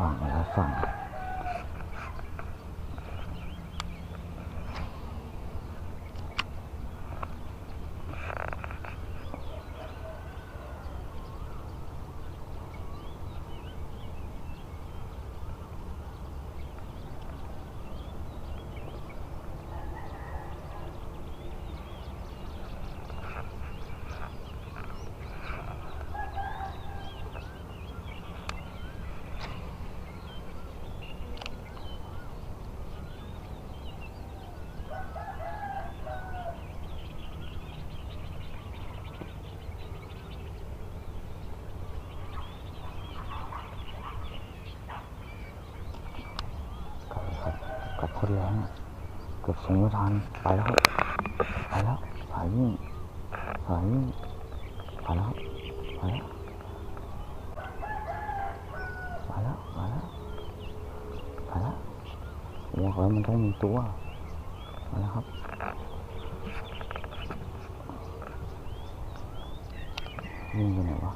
ฝั่งละฝั่ง กับคนแรงเกือบสูงไม่ทันไปแล้วครับไปแล้วสายวิ่งสายวิ่งไปแล้วครับไปแล้วไปแล้วไปแล้วไปแล้วบอกแล้วมันต้องมีตัวมาแล้วครับวิ่งไปไหนวะ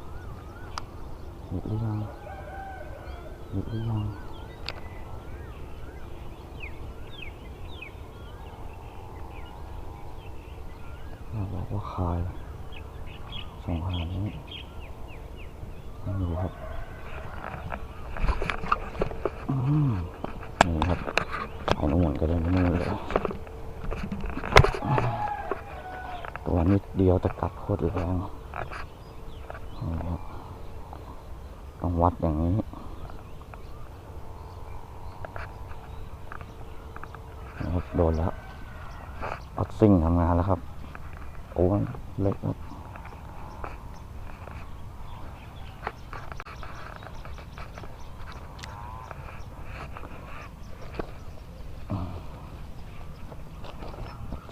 หยุดหรือยังหยุดหรือยัง อยา กบอกว่าคายส่งขนาดนี้ไม่รู้ครับนี่ครับไอ้หนุ่มนกระเด็นไปนู่นเลยตัวนิดเดียวแต่กัดโคตรแรงต้องวัดอย่างนี้โดนแล้วออดซิ่งทำงานแล้วครับ โอ้ยเล็ก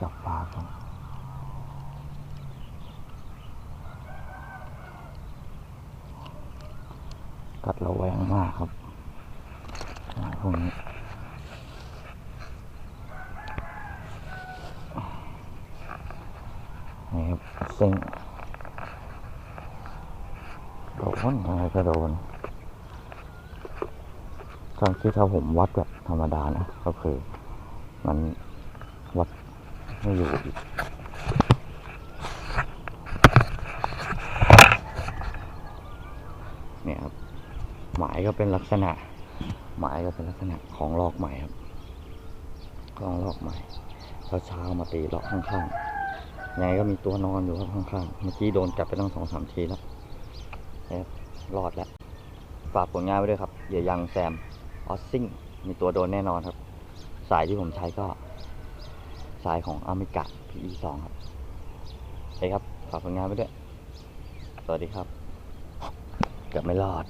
จับปลาครับกัดระแวงมากครับพวกนี้ นี่ครับเซ็งโดนอะไรก็โดนตอนที่ถ้าผมวัดแบบธรรมดานะ ก็คือมันวัดไม่อยู่อีกเนี่ยครับ หมายก็เป็นลักษณะ หมายก็เป็นลักษณะของลอกใหม่ครับของลอกใหม่แล้วเช้ามาตีลาะข้างๆ ยังไงก็มีตัวนอนอยู่ครับข้างๆเมื่อกี้โดนจับไปตั้งสองสามทีแล้วรอดแล้ว ฝากผลงานไว้ด้วยครับเหยื่อยังแซมออสซิ่งมีตัวโดนแน่นอนครับ สายที่ผมใช้ก็ สายของอเมริกา PE 2 ครับโอเคครับ ฝากผลงานไว้ด้วย สวัสดีครับเกือบไม่รอด